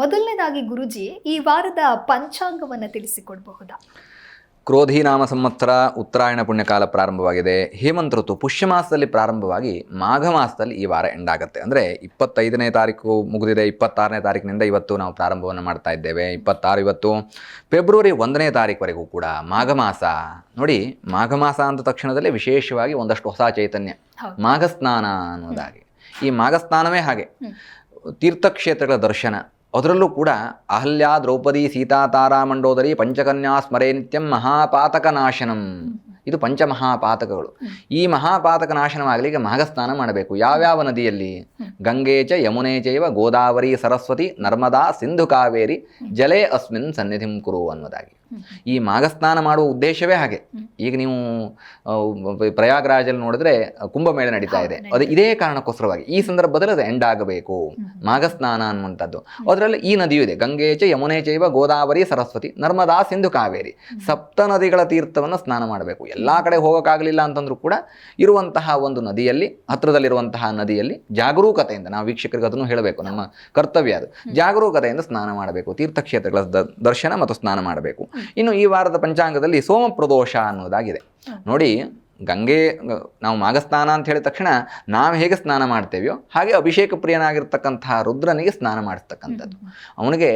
ಮೊದಲನೇದಾಗಿ ಗುರುಜಿ ಈ ವಾರದ ಪಂಚಾಂಗವನ್ನ ತಿಳಿಸಿಕೊಡಬಹುದಾ? ಕ್ರೋಧಿ ನಾಮ ಸಂವತ್ಸರ ಉತ್ತರಾಯಣ ಪುಣ್ಯಕಾಲ ಪ್ರಾರಂಭವಾಗಿದೆ. ಹೇಮಂತ ಋತು ಪುಷ್ಯ ಮಾಸದಲ್ಲಿ ಪ್ರಾರಂಭವಾಗಿ ಮಾಘ ಮಾಸದಲ್ಲಿ ಈ ವಾರ ಎಂಡ್ ಆಗುತ್ತೆ. ಅಂದರೆ ಇಪ್ಪತ್ತೈದನೇ ತಾರೀಕು ಮುಗಿದಿದೆ ಇಪ್ಪತ್ತಾರನೇ ತಾರೀಕಿನಿಂದ ಇವತ್ತು ನಾವು ಪ್ರಾರಂಭವನ್ನು ಮಾಡ್ತಾ ಇದ್ದೇವೆ. ಇಪ್ಪತ್ತಾರು ಇವತ್ತು ಫೆಬ್ರವರಿ ಒಂದನೇ ತಾರೀಕುವರೆಗೂ ಕೂಡ ಮಾಘ ಮಾಸ. ನೋಡಿ ಮಾಘ ಮಾಸ ಅಂದ ತಕ್ಷಣದಲ್ಲಿ ವಿಶೇಷವಾಗಿ ಒಂದಷ್ಟು ಹೊಸ ಚೈತನ್ಯ. ಮಾಘಸ್ನಾನ ಮಾಘ ಸ್ನಾನ ಅನ್ನೋದಾಗಿ. ಈ ಮಾಘ ಸ್ನಾನವೇ ಹಾಗೆ ತೀರ್ಥಕ್ಷೇತ್ರಗಳ ದರ್ಶನ. ಅದರಲ್ಲೂ ಕೂಡ ಅಹಲ್ಯ ದ್ರೌಪದಿ ಸೀತಾ ತಾರಾ ಮಂಡೋದರಿ ಪಂಚಕನ್ಯಾ ಸ್ಮರೇ ನಿತ್ಯಂ ಮಹಾಪಾತಕ ನಾಶನಂ ಇದು ಪಂಚಮಹಾಪಾತಕಗಳು. ಈ ಮಹಾಪಾತಕ ನಾಶನವಾಗಲಿಕ್ಕೆ ಮಾಘ ಸ್ನಾನ ಮಾಡಬೇಕು. ಯಾವ್ಯಾವ ನದಿಯಲ್ಲಿ? ಗಂಗೆ ಚ ಯಮುನೆ ಚೈವ ಗೋದಾವರಿ ಸರಸ್ವತಿ ನರ್ಮದಾ ಸಿಂಧು ಕಾವೇರಿ ಜಲೇ ಅಸ್ಮಿನ್ ಸನ್ನಿಧಿಂ ಕುರು ಅನ್ನೋದಾಗಿ. ಈ ಮಾಘಸ್ನಾನ ಮಾಡುವ ಉದ್ದೇಶವೇ ಹಾಗೆ. ಈಗ ನೀವು ಪ್ರಯಾಗ್ರಾಜಲ್ಲಿ ನೋಡಿದ್ರೆ ಕುಂಭಮೇಳ ನಡೀತಾ ಇದೆ. ಅದು ಇದೇ ಕಾರಣಕ್ಕೋಸ್ಕರವಾಗಿ. ಈ ಸಂದರ್ಭದಲ್ಲಿ ಅದು ಎಂಡ್ ಆಗಬೇಕು. ಮಾಘಸ್ನಾನ ಅನ್ನುವಂಥದ್ದು. ಅದರಲ್ಲಿ ಈ ನದಿಯೂ ಇದೆ. ಗಂಗೆ ಚ ಯಮುನೆ ಚೈವ ಗೋದಾವರಿ ಸರಸ್ವತಿ. ನರ್ಮದಾ ಸಿಂಧು ಕಾವೇರಿ. ಸಪ್ತ ನದಿಗಳ ತೀರ್ಥವನ್ನು ಸ್ನಾನ ಮಾಡಬೇಕು. ಎಲ್ಲ ಕಡೆ ಹೋಗೋಕ್ಕಾಗಲಿಲ್ಲ ಅಂತಂದ್ರೂ ಕೂಡ ಇರುವಂತಹ ಒಂದು ನದಿಯಲ್ಲಿ ಹತ್ತಿರದಲ್ಲಿರುವಂತಹ ನದಿಯಲ್ಲಿ ಜಾಗರೂಕತೆಯಿಂದ ನಾವು ವೀಕ್ಷಕರಿಗೆ ಅದನ್ನು ಹೇಳಬೇಕು. ನಮ್ಮ ಕರ್ತವ್ಯ ಅದು. ಜಾಗರೂಕತೆಯಿಂದ ಸ್ನಾನ ಮಾಡಬೇಕು. ತೀರ್ಥಕ್ಷೇತ್ರಗಳ ದ- ದರ್ಶನ ಮತ್ತು ಸ್ನಾನ ಮಾಡಬೇಕು. ಇನ್ನು ಈ ವಾರದ ಪಂಚಾಂಗದಲ್ಲಿ ಸೋಮ ಪ್ರದೋಷ ಅನ್ನೋದಾಗಿದೆ ನೋಡಿ ಗಂಗೆ ನಾವು ಮಾಘಸ್ನಾನ ಅಂತ ಹೇಳಿದ ತಕ್ಷಣ ನಾವು ಹೇಗೆ ಸ್ನಾನ ಮಾಡ್ತೇವೆಯೋ ಹಾಗೆ ಅಭಿಷೇಕ ಪ್ರಿಯನಾಗಿರ್ತಕ್ಕಂತಹ ರುದ್ರನಿಗೆ ಸ್ನಾನ ಮಾಡಿಸ್ತಕ್ಕಂಥದ್ದು. ಅವನಿಗೆ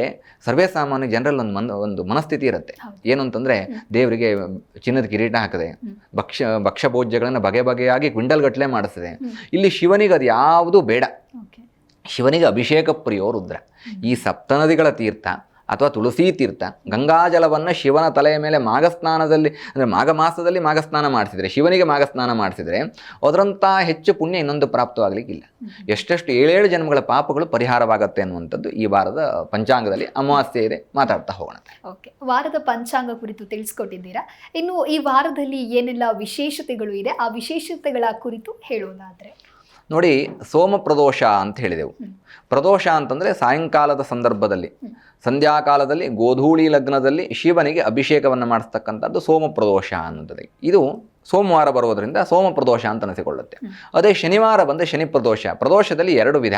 ಸರ್ವೇ ಸಾಮಾನ್ಯ ಜನರಲ್ಲಿ ಒಂದು ಮನ ಒಂದು ಮನಸ್ಥಿತಿ ಇರುತ್ತೆ. ಏನು ಅಂತಂದ್ರೆ ದೇವರಿಗೆ ಚಿನ್ನದ ಕಿರೀಟ ಹಾಕದೆ ಭಕ್ಷ ಭಕ್ಷ್ಯ ಭೋಜ್ಯಗಳನ್ನು ಬಗೆ ಬಗೆಯಾಗಿ ಗುಂಡಲ್ಗಟ್ಟಲೆ ಮಾಡಿಸಿದೆ ಇಲ್ಲಿ ಶಿವನಿಗೆ ಅದು ಯಾವುದೂ ಬೇಡ. ಶಿವನಿಗೆ ಅಭಿಷೇಕ ಪ್ರಿಯೋ ರುದ್ರ. ಈ ಸಪ್ತನದಿಗಳ ತೀರ್ಥ ಅಥವಾ ತುಳಸಿ ತೀರ್ಥ ಗಂಗಾಜಲವನ್ನು ಶಿವನ ತಲೆಯ ಮೇಲೆ ಮಾಘಸ್ನಾನದಲ್ಲಿ ಅಂದರೆ ಮಾಘ ಮಾಸದಲ್ಲಿ ಮಾಘಸ್ನಾನ ಮಾಡಿಸಿದರೆ ಶಿವನಿಗೆ ಮಾಘಸ್ನಾನ ಮಾಡಿಸಿದರೆ ಅದರಂಥ ಹೆಚ್ಚು ಪುಣ್ಯ ಇನ್ನೊಂದು ಪ್ರಾಪ್ತವಾಗಲಿಕ್ಕಿಲ್ಲ. ಎಷ್ಟೆಷ್ಟು ಏಳೇಳು ಜನ್ಮಗಳ ಪಾಪಗಳು ಪರಿಹಾರವಾಗುತ್ತೆ ಅನ್ನುವಂಥದ್ದು ಈ ವಾರದ ಪಂಚಾಂಗದಲ್ಲಿ ಅಮಾವಾಸ್ಯೆ ಇದೆ. ಮಾತಾಡ್ತಾ ಹೋಗೋಣ. ಓಕೆ ವಾರದ ಪಂಚಾಂಗ ಕುರಿತು ತಿಳಿಸ್ಕೊಟ್ಟಿದ್ದೀರಾ? ಇನ್ನು ಈ ವಾರದಲ್ಲಿ ಏನೆಲ್ಲ ವಿಶೇಷತೆಗಳು ಇದೆ ಆ ವಿಶೇಷತೆಗಳ ಕುರಿತು ಹೇಳೋದಾದ್ರೆ. ನೋಡಿ ಸೋಮ ಪ್ರದೋಷ ಅಂತ ಹೇಳಿದೆವು. ಪ್ರದೋಷ ಅಂತಂದರೆ ಸಾಯಂಕಾಲದ ಸಂದರ್ಭದಲ್ಲಿ ಸಂಧ್ಯಾಕಾಲದಲ್ಲಿ ಗೋಧೂಳಿ ಲಗ್ನದಲ್ಲಿ ಶಿವನಿಗೆ ಅಭಿಷೇಕವನ್ನು ಮಾಡಿಸ್ತಕ್ಕಂಥದ್ದು ಸೋಮ ಪ್ರದೋಷ ಅನ್ನೋದು ಇದು ಸೋಮವಾರ ಬರುವುದರಿಂದ ಸೋಮ ಪ್ರದೋಷ ಅಂತ ಅನಿಸಿಕೊಳ್ಳುತ್ತೆ. ಅದೇ ಶನಿವಾರ ಬಂದರೆ ಶನಿ ಪ್ರದೋಷ. ಪ್ರದೋಷದಲ್ಲಿ ಎರಡು ವಿಧ.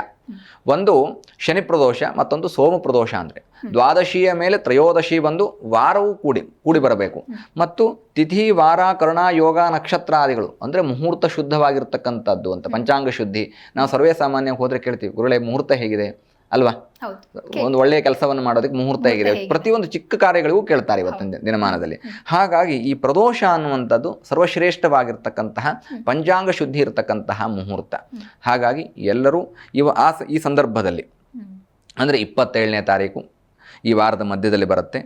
ಒಂದು ಶನಿ ಪ್ರದೋಷ ಮತ್ತೊಂದು ಸೋಮ ಪ್ರದೋಷ ಅಂದರೆ. ದ್ವಾದಶಿಯ ಮೇಲೆ ತ್ರಯೋದಶಿ ಬಂದು ವಾರವೂ ಕೂಡಿ ಕೂಡಿ ಬರಬೇಕು. ಮತ್ತು ತಿಥಿ ವಾರ ಕರ್ಣ ಯೋಗ ನಕ್ಷತ್ರಾದಿಗಳು ಅಂದರೆ ಮುಹೂರ್ತ ಶುದ್ಧವಾಗಿರ್ತಕ್ಕಂಥದ್ದು ಅಂತ ಪಂಚಾಂಗ ಶುದ್ಧಿ. ನಾವು ಸರ್ವೇ ಸಾಮಾನ್ಯ ಹೋದರೆ ಕೇಳ್ತೀವಿ ಗುರುಳೆ ಮುಹೂರ್ತ ಹೇಗಿದೆ? ಅಲ್ವಾ? ಒಂದು ಒಳ್ಳೆಯ ಕೆಲಸವನ್ನು ಮಾಡೋದಕ್ಕೆ ಮುಹೂರ್ತ ಹೇಗಿದೆ? ಪ್ರತಿಯೊಂದು ಚಿಕ್ಕ ಕಾರ್ಯಗಳಿಗೂ ಕೇಳ್ತಾರೆ ಇವತ್ತಿನ ದಿನಮಾನದಲ್ಲಿ. ಹಾಗಾಗಿ ಈ ಪ್ರದೋಷ ಅನ್ನುವಂಥದ್ದು ಸರ್ವಶ್ರೇಷ್ಠವಾಗಿರ್ತಕ್ಕಂತಹ ಪಂಚಾಂಗ ಶುದ್ಧಿ ಇರತಕ್ಕಂತಹ ಮುಹೂರ್ತ. ಹಾಗಾಗಿ ಎಲ್ಲರೂ ಇವ ಆ ಈ ಸಂದರ್ಭದಲ್ಲಿ. ಅಂದರೆ ಇಪ್ಪತ್ತೇಳನೇ ತಾರೀಕು ಈ ವಾರದ ಮಧ್ಯದಲ್ಲಿ ಬರುತ್ತೆ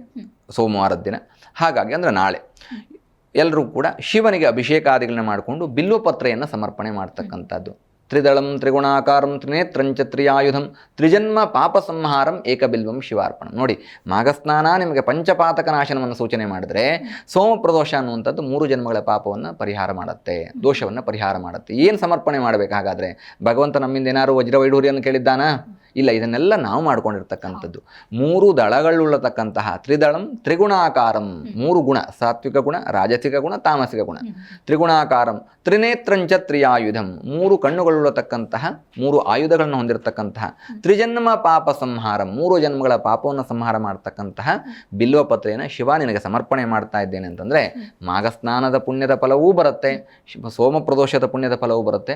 ಸೋಮವಾರದ ದಿನ. ಹಾಗಾಗಿ ಅಂದರೆ ನಾಳೆ. ಎಲ್ಲರೂ ಕೂಡ ಶಿವನಿಗೆ ಅಭಿಷೇಕಾದಿಗಳನ್ನ ಮಾಡಿಕೊಂಡು ಬಿಲ್ವಪತ್ರೆಯನ್ನು ಸಮರ್ಪಣೆ ಮಾಡ್ತಕ್ಕಂಥದ್ದು. ತ್ರಿದಳಂ ತ್ರಿಗುಣಾಕಾರಂ ತ್ರಿನೇತ್ರಂಚ ತ್ರಿಯಾಯುಧಂ ತ್ರಿಜನ್ಮ ಪಾಪ ಸಂಹಾರಂ ಏಕಬಿಲ್ವಂ ಶಿವಾರ್ಪಣ. ನೋಡಿ ಮಾಘಸ್ನಾನ ನಿಮಗೆ ಪಂಚಪಾತಕ ನಾಶನವನ್ನು ಸೂಚನೆ ಮಾಡಿದ್ರೆ ಸೋಮ ಪ್ರದೋಷ ಅನ್ನುವಂಥದ್ದು ಮೂರು ಜನ್ಮಗಳ ಪಾಪವನ್ನು ಪರಿಹಾರ ಮಾಡುತ್ತೆ ದೋಷವನ್ನು ಪರಿಹಾರ ಮಾಡುತ್ತೆ. ಏನು ಸಮರ್ಪಣೆ ಮಾಡಬೇಕಾಗಾದರೆ ಭಗವಂತ ನಮ್ಮಿಂದ ಏನಾದ್ರು ವಜ್ರವೈಢೂರ್ಯನ್ನು ಕೇಳಿದ್ದಾನಾ? ಇಲ್ಲ ಇದನ್ನೆಲ್ಲ ನಾವು ಮಾಡ್ಕೊಂಡಿರ್ತಕ್ಕಂಥದ್ದು. ಮೂರು ದಳಗಳುಳ್ಳತಕ್ಕಂತಹ ತ್ರಿದಳಂ ತ್ರಿಗುಣಾಕಾರಂ ಮೂರು ಗುಣ ಸಾತ್ವಿಕ ಗುಣ ರಾಜಸಿಕ ಗುಣ ತಾಮಸಿಕ ಗುಣ. ತ್ರಿಗುಣಾಕಾರಂ ತ್ರಿನೇತ್ರಂಚ ತ್ರಿಯಾಯುಧಂ ಮೂರು ಕಣ್ಣುಗಳುಳ್ಳತಕ್ಕಂತಹ ಮೂರು ಆಯುಧಗಳನ್ನು ಹೊಂದಿರತಕ್ಕಂತಹ ತ್ರಿಜನ್ಮ ಪಾಪ ಸಂಹಾರ ಮೂರು ಜನ್ಮಗಳ ಪಾಪವನ್ನು ಸಂಹಾರ ಮಾಡ್ತಕ್ಕಂತಹ ಬಿಲ್ವಪತ್ರೆಯನ್ನು ಶಿವ ನಿನಗೆ ಸಮರ್ಪಣೆ ಮಾಡ್ತಾ ಇದ್ದೇನೆ ಅಂತಂದರೆ ಮಾಘಸ್ನಾನದ ಪುಣ್ಯದ ಫಲವೂ ಬರುತ್ತೆ ಸೋಮ ಪ್ರದೋಷದ ಪುಣ್ಯದ ಫಲವೂ ಬರುತ್ತೆ.